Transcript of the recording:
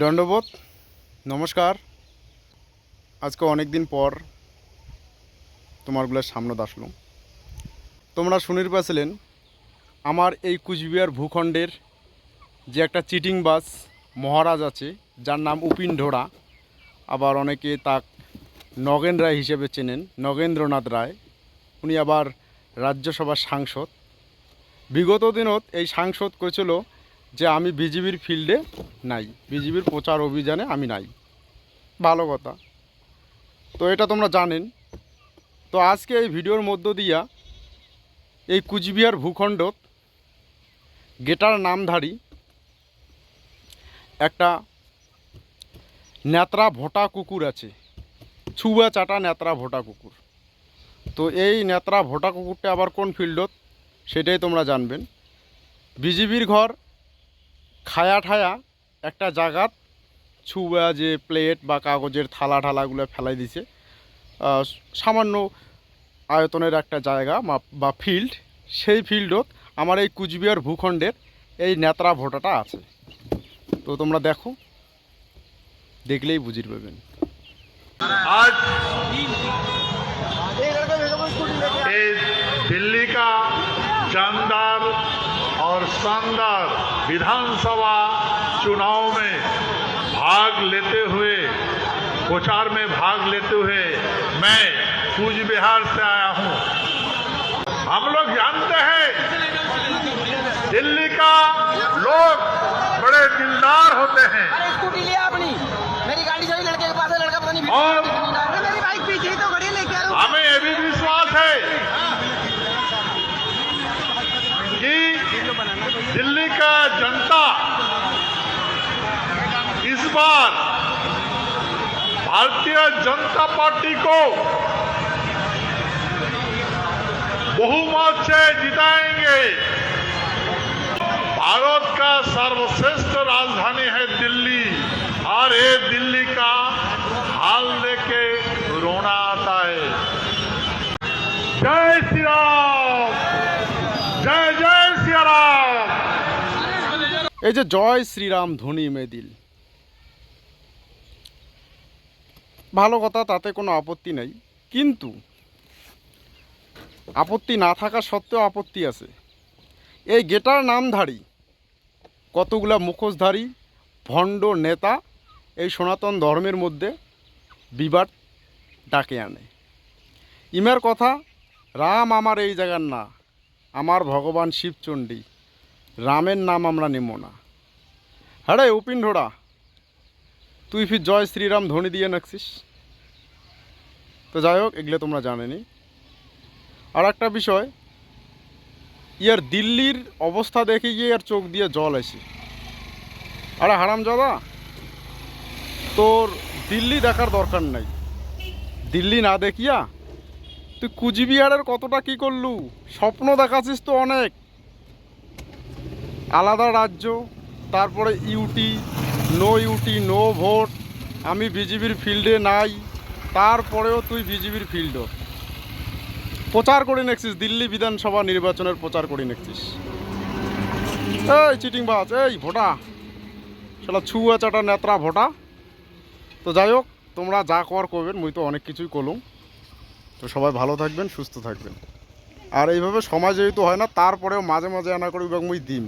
দণ্ডবোধ, নমস্কার। আজকে অনেক দিন পর তোমারগুলোর সামনে আসলাম তোমরা শুনির পাছিলেন আমার এই কুচবিহার ভূখণ্ডের যে একটা চিটিং বাস মহারাজ আছে, যার নাম উপিন ঢোড়া, আবার অনেকে তাক নগেন রায় হিসেবে চেনেন, নগেন্দ্রনাথ রায়। উনি আবার রাজ্যসভার সাংসদ। বিগত দিনত এই সাংসদ করেছিল যে আমি বিজিবির ফিল্ডে নাই। বিজিবির প্রচার অভিযানে আমি নাই। ভালো কথা। তো এটা তোমরা জানেন। তো আজকে এই ভিডিওর মধ্য দিয়া এই কুচবিহার ভূখণ্ডত গেটার নামধারী একটা নেত্রা ভোটা কুকুর আছে। ছুয়া চাটা নেত্রা ভোটা কুকুর। তো এই নেত্রা ভোটা কুকুরটা আবার কোন ফিল্ডত? সেটাই তোমরা জানবেন। বিজিবির ঘর খায়া ঠায়া একটা জায়গাত ছুয়া যে প্লেট বা কাগজের থালা ঠালাগুলো ফেলাই দিছে আহ, সামান্য আয়তনের একটা জায়গা মা- বা ফিল্ড সেই ফিল্ডত আমার এই কুচবিহার ভূখণ্ডের এই নেত্রা ভোটাটা আছে তো তোমরা দেখো দেখলেই বুঝির পাবেন आज ये दिल्ली का जानदार और शानदार विधानसभा चुनाव में भाग लेते हुए प्रचार में भाग लेते हुए मैं कूच बिहार से आया हूँ। हम लोग जानते हैं दिल्ली का लोग बड़े दिलदार होते हैं। अरे स्कूटी लिया अपनी। मेरी गाड़ी से लड़के के पास है लड़का पता नहीं और अरे मेरी बाइक पीछे ही तो खड़ी है, लेके आ रहा हूँ हमें ये भी विश्वास है कि दिल्ली का जनता इस बार भारतीय जनता पार्टी को बहुमत से जिताएंगे भारत का सर्वश्रेष्ठ राजधानी है दिल्ली और ये दिल्ली का हाल देके रोना आता है जय श्री राम जय जय श्री राम এই যে জয় শ্রীরাম ধনী মেদিল ভালো কথা, তাতে কোনো আপত্তি নাই। কিন্তু আপত্তি না থাকা সত্ত্বেও আপত্তি আছে। এই গেটার নামধারী, কতগুলা মুখোশধারী, ভণ্ড নেতা এই সনাতন ধর্মের মধ্যে বিবাদ ডাকে আনে। ইমের কথা, রাম আমার এই জায়গার না, আমার ভগবান শিবচণ্ডী, রামের নাম আমরা নেব না। হ্যাঁ রে উপিন ঢোড়া তুই ফির জয় শ্রীরাম ধ্বনি দিয়ে নাকছিস তো যাই হোক, এগুলো তোমরা জানেনি। আর একটা বিষয়, ইয়ার দিল্লির অবস্থা দেখে গিয়ে আর চোখ দিয়ে জল আসে। আরে হারাম দাদা তোর দিল্লি দেখার দরকার নাই। দিল্লি না দেখিয়া তুই কুচবিহারের কতটা কি করলু? স্বপ্ন দেখাছিস তো অনেক। আলাদা রাজ্য, তারপরে UT no UT, no vote, আমি বিজেপির ফিল্ডে নাই, তারপরেও তুই বিজেপির ফিল্ডও প্রচার করে নেছিস দিল্লি বিধানসভা নির্বাচনের প্রচার করে নেছিস এই চিটিং বাজ এই ভোটা। সেটা ছুয়া চাটা নেত্রা ভোটা। তো যাই হোক, তোমরা যা কর করবেন, মুই তো অনেক কিছুই করলুম। তো সবাই ভালো থাকবেন, সুস্থ থাকবেন। আর এইভাবে সময় যেহেতু হয় না, তারপরেও মাঝে মাঝে আনা করে মুই দিম।